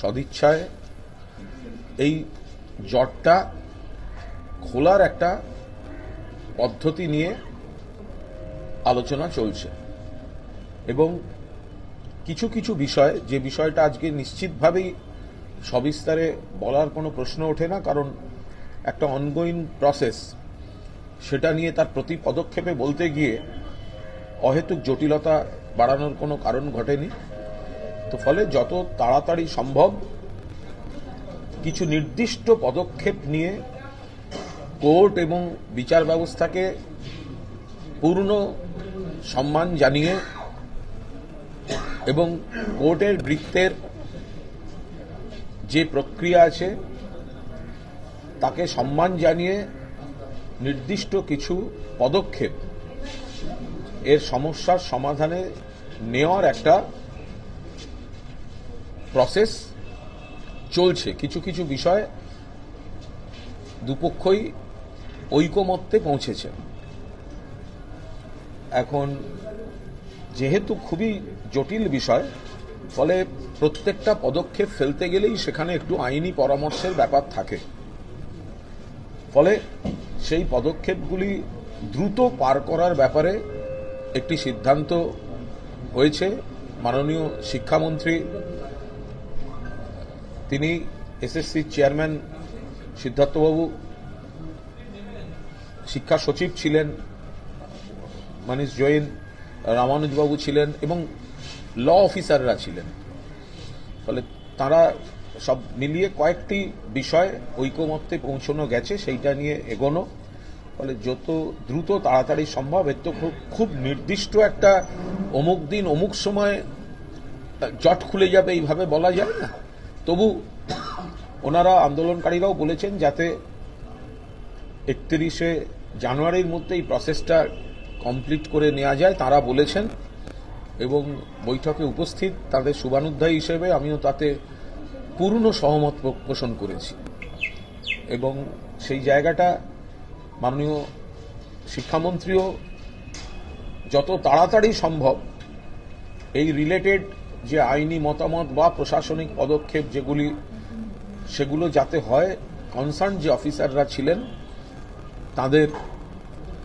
সদিচ্ছায় এই জটটা খোলার একটা পদ্ধতি নিয়ে আলোচনা চলছে। এবং কিছু কিছু বিষয়, যে বিষয়টা আজকে নিশ্চিতভাবেই সবিস্তারে বলার কোনো প্রশ্ন ওঠে না, কারণ একটা অনগোয়িং প্রসেস সেটা নিয়ে তার প্রতি পদক্ষেপে বলতে গিয়ে অহেতুক জটিলতা বাড়ানোর কোনো কারণ ঘটেনি। তো ফলে যত তাড়াতাড়ি সম্ভব কিছু নির্দিষ্ট পদক্ষেপ নিয়ে কোর্ট এবং বিচার ব্যবস্থাকে পূর্ণ সম্মান জানিয়ে এবং কোর্টের বৃত্তের যে প্রক্রিয়া আছে, তাকে সম্মান জানিয়ে নির্দিষ্ট কিছু পদক্ষেপ এর সমস্যার সমাধানে নেওয়ার একটা প্রসেস চলছে। কিছু কিছু বিষয় দুপক্ষই ঐকমত্যে পৌঁছেছে। এখন যেহেতু খুবই জটিল বিষয়, ফলে প্রত্যেকটা পদক্ষেপ ফেলতে গেলেই সেখানে একটু আইনি পরামর্শের ব্যাপার থাকে। ফলে সেই পদক্ষেপগুলি দ্রুত পার করার ব্যাপারে একটি সিদ্ধান্ত হয়েছে মাননীয় শিক্ষামন্ত্রী তিনি এসএসসি চেয়ারম্যান সিদ্ধার্থবাবু, শিক্ষা সচিব ছিলেন মানিশ জৈন, রামানুজবাবু ছিলেন এবং ল অফিসাররা ছিলেন। ফলে তারা সব মিলিয়ে কয়েকটি বিষয় ঐকমত্যে পৌঁছানো গেছে, সেইটা নিয়ে এগোনো। ফলে যত দ্রুত তাড়াতাড়ি সম্ভব, এর তো খুব নির্দিষ্ট একটা অমুক দিন, অমুক সময় জট খুলে যাবে, এইভাবে বলা যায় না? তবু ওনারা আন্দোলনকারীরাও বলেছেন যাতে একত্রিশে জানুয়ারির মধ্যে এই প্রসেসটা কমপ্লিট করে নেওয়া যায়। তারা বলেছেন এবং বৈঠকে উপস্থিত তাদের শুভানুধ্যায়ী হিসেবে আমিও তাতে পূর্ণ সহমত পোষণ করেছি। এবং সেই জায়গাটা মাননীয় শিক্ষামন্ত্রীও যত তাড়াতাড়ি সম্ভব এই রিলেটেড যে আইনি মতামত বা প্রশাসনিক পদক্ষেপ যেগুলি, সেগুলো যাতে হয় কনসার্ন যে অফিসাররা ছিলেন, তাদের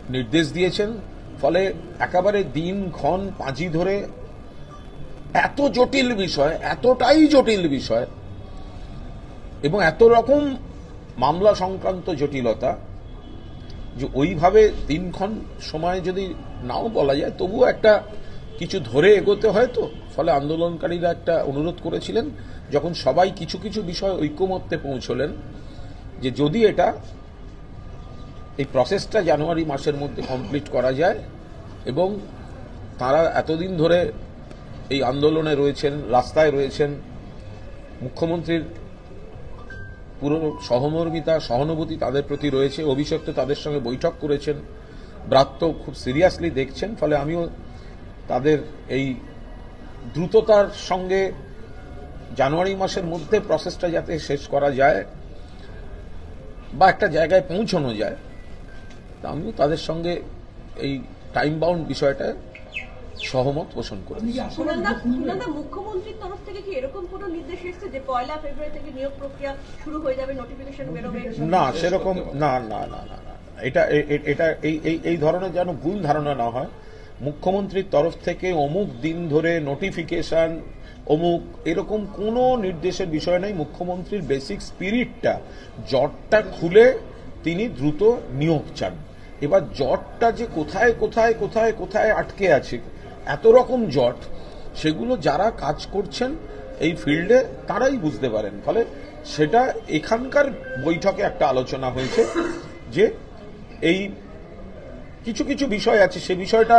নির্দেশ দিয়েছেন। ফলে একেবারে দিন ক্ষণ পাঁজি ধরে এত জটিল বিষয়, এতটাই জটিল বিষয়, এবং এত রকম মামলা সংক্রান্ত জটিলতা যে ওইভাবে দিনক্ষণ সময় যদি নাও বলা যায়, তবুও একটা কিছু ধরে এগোতে হয় তো? ফলে আন্দোলনকারীরা একটা অনুরোধ করেছিলেন, যখন সবাই কিছু কিছু বিষয় ঐক্যমত্যে পৌঁছলেন, যে যদি এটা এই প্রসেসটা জানুয়ারি মাসের মধ্যে কমপ্লিট করা যায় এবং তারা এতদিন ধরে এই আন্দোলনে রয়েছেন, রাস্তায় রয়েছেন, মুখ্যমন্ত্রীর পুরো সহমর্মিতা, সহানুভূতি তাদের প্রতি রয়েছে অভিষেক তাদের সঙ্গে বৈঠক করেছেন, ব্রাত্য খুব সিরিয়াসলি দেখছেন, ফলে আমিও তাদের এই দ্রুততার সঙ্গে জানুয়ারি মাসের মধ্যে প্রসেসটা যাতে শেষ করা যায় বা একটা জায়গায় পৌঁছানো যায় তা আমিও তাদের সঙ্গে এই টাইম বাউন্ড বিষয়টা সহমত পোষণ সুনন্দা মুখ্যমন্ত্রীর তরফ থেকে কি এরকম কোনো নির্দেশ এসেছে যে পয়লা ফেব্রুয়ারি থেকে নিয়োগ প্রক্রিয়া শুরু হয়ে যাবে নোটিফিকেশন বেরোবে? না সেরকম না না না না না এটা এটা এই এই এই ধরনের যেন ভুল ধারণা না হয় মুখ্যমন্ত্রীর তরফ থেকে অমুক দিন ধরে নোটিফিকেশন অমুক এরকম কোনো নির্দেশের বিষয় নেই। মুখ্যমন্ত্রীর বেসিক স্পিরিটটা জটটা খুলে তিনি দ্রুত নিয়োগ চান। এবার জটটা যে কোথায় কোথায় কোথায় কোথায় আটকে আছে, এত রকম জট সেগুলো যারা কাজ করছেন এই ফিল্ডে, তারাই বুঝতে পারেন। ফলে সেটা এখানকার বৈঠকে একটা আলোচনা হয়েছে যে এই কিছু কিছু বিষয় আছে। সে বিষয়টা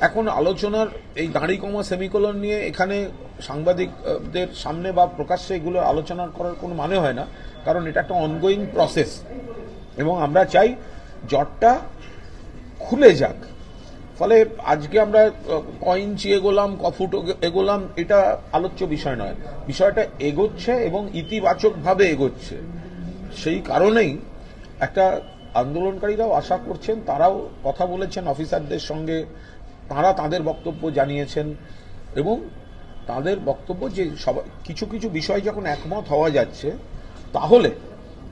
এখন আলোচনার এই দাঁড়ি কমা সেমিকোলন নিয়ে এখানে সাংবাদিকদের সামনে বা প্রকাশ্যে এগুলো আলোচনা করার কোনো মানে হয় না কারণ এটা একটা অনগোয়িং প্রসেস এবং আমরা চাই জটটা খুলে যাক। ফলে আজকে আমরা আহ, ক ইঞ্চি এগোলাম ক ফুট এগোলাম এটা আলোচ্য বিষয় নয়। বিষয়টা এগোচ্ছে এবং ইতিবাচকভাবে এগোচ্ছে। সেই কারণেই একটা আন্দোলনকারীরাও আশা করছেন, তারাও কথা বলেছেন, অফিসারদের সঙ্গে তারা তাদের বক্তব্য জানিয়েছেন এবং তাদের বক্তব্য যে সবাই কিছু কিছু বিষয় যখন একমত হওয়া যাচ্ছে, তাহলে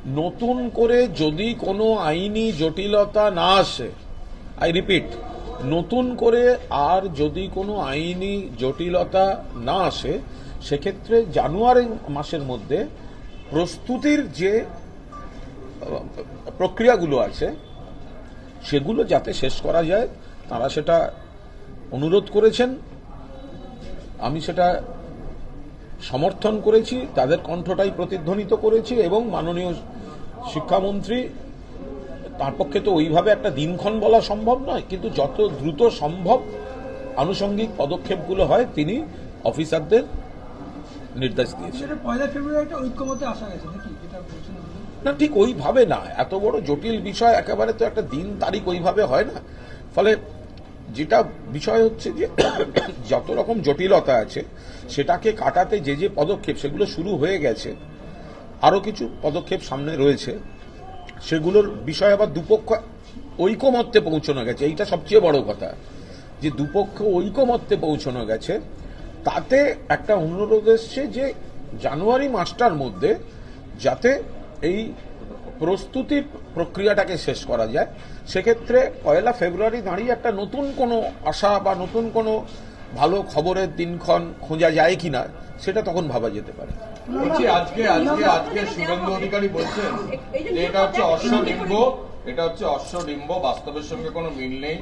নতুন করে যদি কোনো আইনি জটিলতা না আসে আই রিপিট নতুন করে আর যদি কোনো আইনি জটিলতা না আসে, সেক্ষেত্রে জানুয়ারি মাসের মধ্যে প্রস্তুতির যে প্রক্রিয়াগুলো আছে, সেগুলো যাতে শেষ করা যায়, তারা সেটা অনুরোধ করেছেন আমি সেটা সমর্থন করেছি, তাদের কণ্ঠটাই প্রতিধ্বনিত করেছি এবং মাননীয় শিক্ষামন্ত্রী, তার পক্ষে তো ওইভাবে একটা দিনক্ষণ বলা সম্ভব নয়, কিন্তু যত দ্রুত সম্ভব আনুষঙ্গিক পদক্ষেপগুলো হয়, তিনি অফিসারদের নির্দেশ দিয়েছেন পয়লা ফেব্রুয়ারিটা ঐক্যমতে আসা গেছে নাকি? না, ঠিক ওইভাবে না। এত বড় জটিল বিষয়, একেবারে তো একটা দিন তারিখ ওইভাবে হয় না। ফলে যেটা বিষয় হচ্ছে যে, যত রকম জটিলতা আছে, সেটাকে কাটাতে যে যে পদক্ষেপ, সেগুলো শুরু হয়ে গেছে, আরও কিছু পদক্ষেপ সামনে রয়েছে। সেগুলোর বিষয় আবার দুপক্ষ ঐকমত্যে পৌঁছানো গেছে। এইটা সবচেয়ে বড় কথা, যে দুপক্ষ ঐকমত্যে পৌঁছানো গেছে। তাতে একটা অনুরোধ এসছে যে, জানুয়ারি মাসটার মধ্যে যাতে এই প্রস্তুতির প্রক্রিয়াটাকে শেষ করা যায়। সেক্ষেত্রে পয়লা ফেব্রুয়ারি দাঁড়িয়ে একটা নতুন কোনো আশা বা নতুন কোনো ভালো খবরের দিনক্ষণ খোঁজা যায় কিনা, সেটা তখন ভাবা যেতে পারে। বলছি, আজকে আজকে আজকে শুভেন্দু অধিকারী বলছেন এটা হচ্ছে অশ্বডিম্ব এটা হচ্ছে অশ্বডিম্ব বাস্তবের সঙ্গে কোনো মিল নেই।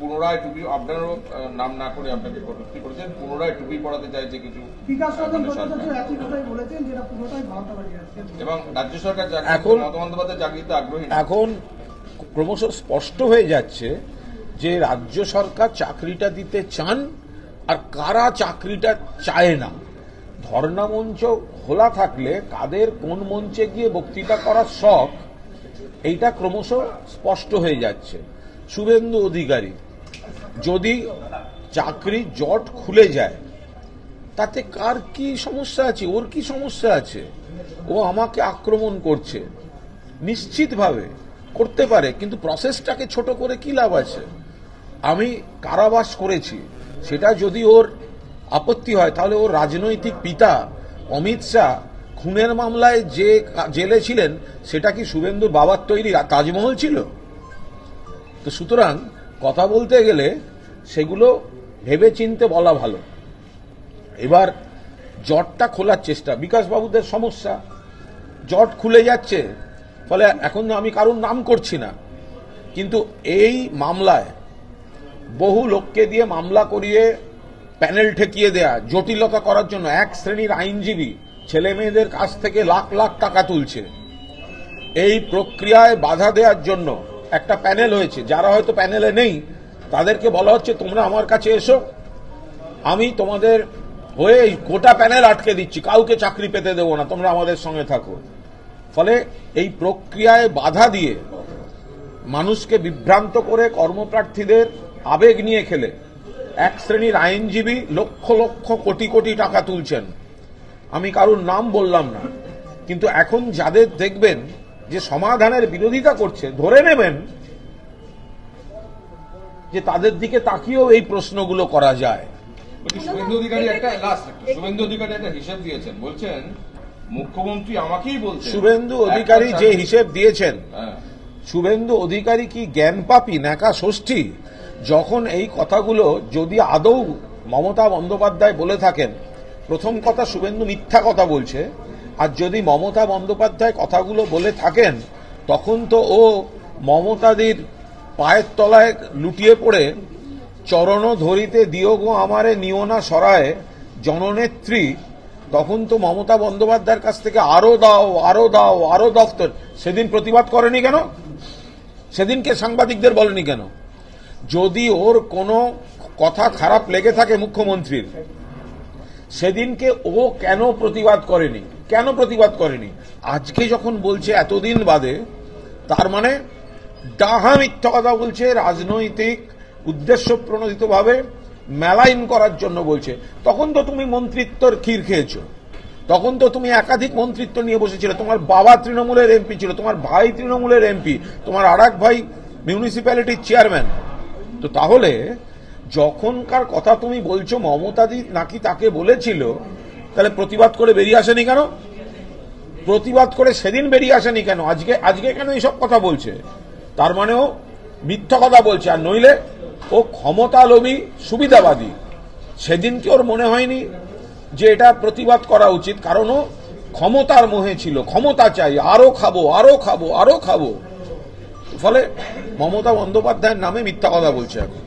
পুনরায় টুপি আপনারও নাম না করে আপনাকে কটূক্তি করেছেন পুনরায় টুপি পড়াতে চাইছে কিছু এবং রাজ্য সরকার এখন- মমতা বন্দ্যোপাধ্যায় চাকরিতে আগ্রহী না। এখন ক্রমশ স্পষ্ট হয়ে যাচ্ছে যে রাজ্য সরকার চাকরিটা দিতে চান আর কারা চাকরিটা চায় না। ধর্ণা মঞ্চ খোলা থাকলে কাদের কোন মঞ্চে গিয়ে বক্তৃতা করার শখ এইটা ক্রমশ স্পষ্ট হয়ে যাচ্ছে। শুভেন্দু অধিকারী, যদি চাকরি জট খুলে যায়, তাতে কার কি সমস্যা আছে? ওর কি সমস্যা আছে? ও আমাকে আক্রমণ করছে। নিশ্চিতভাবে করতে পারে, কিন্তু প্রসেসটাকে ছোট করে কি লাভ আছে? আমি কারাবাস করেছি। সেটা যদি ওর আপত্তি হয়, তাহলে ওর রাজনৈতিক পিতা অমিত শাহ খুনের মামলায় যে জেলে ছিলেন, সেটা কি শুভেন্দুর বাবার তৈরি তাজমহল ছিল? তো সুতরাং কথা বলতে গেলে সেগুলো ভেবে চিনতে বলা ভালো। এবার জটটা খোলার চেষ্টা, বিকাশবাবুদের সমস্যা। জট খুলে যাচ্ছে, ফলে এখন আমি কারোর নাম করছি না। কিন্তু এই মামলায় বহু লোককে দিয়ে মামলা করিয়ে প্যানেল ঠেকিয়ে দেয়া, জটিলতা করার জন্য এক শ্রেণির আইনজীবী ছেলে মেয়েদের কাছ থেকে লাখ লাখ টাকা তুলছে। এই প্রক্রিয়ায় বাধা দেওয়ার জন্য একটা প্যানেল হয়েছে। যারা হয়তো প্যানেলে নেই, তাদেরকে বলা হচ্ছে, তোমরা আমার কাছে এসো। আমি তোমাদের হয়ে গোটা প্যানেল আটকে দিচ্ছি। কাউকে চাকরি পেতে দেবো না। তোমরা আমাদের সঙ্গে থাকো। ফলে এই প্রক্রিয়ায় বাধা দিয়ে মানুষকে বিভ্রান্ত করে কর্মপ্রার্থীদের আবেগ নিয়ে খেলে এক শ্রেণির আইনজীবী লক্ষ লক্ষ কোটি কোটি টাকা তুলছেন। আমি কারোর নাম বললাম না, কিন্তু এখন যাদের দেখবেন যে সমাধানের বিরোধিতা করছে ধরে নেবেন যে তাদের দিকে তাকিয়েও এই প্রশ্নগুলো করা যায়। শুভেন্দু অধিকারী একটা লাস্ট শুভেন্দু অধিকারী একটা হিসেব দিয়েছেন। বলছেন মুখ্যমন্ত্রী আমাকেই বলছেন শুভেন্দু অধিকারী যে হিসেব দিয়েছেন হ্যাঁ। শুভেন্দু অধিকারী কি জ্ঞান পাপি ন্যাকা ষষ্ঠী? যখন এই কথাগুলো যদি আদৌ মমতা বন্দ্যোপাধ্যায় বলে থাকেন প্রথম কথা শুভেন্দু মিথ্যা কথা বলছে। আর যদি মমতা বন্দ্যোপাধ্যায় কথাগুলো বলে থাকেন, তখন তো ও মমতাদির পায়ের তলায় লুটিয়ে পড়ে চরণ ধরিতে দিও গো আমারে, নিও না সরায় জননেত্রী। তখন তো মমতা বন্দ্যোপাধ্যায়ের কাছ থেকে আরও দাও আরও দাও, আরও দফতর। সেদিন প্রতিবাদ করেনি কেন? সেদিনকে সাংবাদিকদের বলেনি কেন? যদি ওর কোনো কথা খারাপ লেগে থাকে মুখ্যমন্ত্রীর, সেদিনকে ও কেন প্রতিবাদ করেনি? কেন প্রতিবাদ করেনি? আজকে যখন বলছে এতদিন বাদে, তার মানে ডাহা মিথ্যা কথা বলছে, রাজনৈতিক উদ্দেশ্য প্রণোদিতভাবে মেলাইন করার জন্য বলছে। তখন তো তুমি মন্ত্রিত্বর ক্ষীর খেয়েছো। তখন তো তুমি একাধিক মন্ত্রিত্ব নিয়ে বসেছিলে। তোমার বাবা তৃণমূলের এমপি ছিল, তোমার ভাই তৃণমূলের এমপি, তোমার আর ভাই মিউনিসিপ্যালিটির চেয়ারম্যান তো তাহলে যখনকার কথা তুমি বলছো, মমতাদি নাকি তাকে বলেছিল তাহলে প্রতিবাদ করে বেরিয়ে আসেনি কেন? প্রতিবাদ করে সেদিন বেরিয়ে আসেনি কেন? আজকে আজকে কেন এইসব কথা বলছে? তার মানেও মিথ্যা কথা বলছে। আর নইলে ও ক্ষমতা লোভী সুবিধাবাদী। সেদিন কি ওর মনে হয়নি যে এটা প্রতিবাদ করা উচিত। কারণ ও ক্ষমতার মোহে ছিল। ক্ষমতা চাই। আরও খাব আরও খাব আরও খাব। ফলে মমতা বন্দ্যোপাধ্যায়ের নামে মিথ্যা কথা বলছে এখন।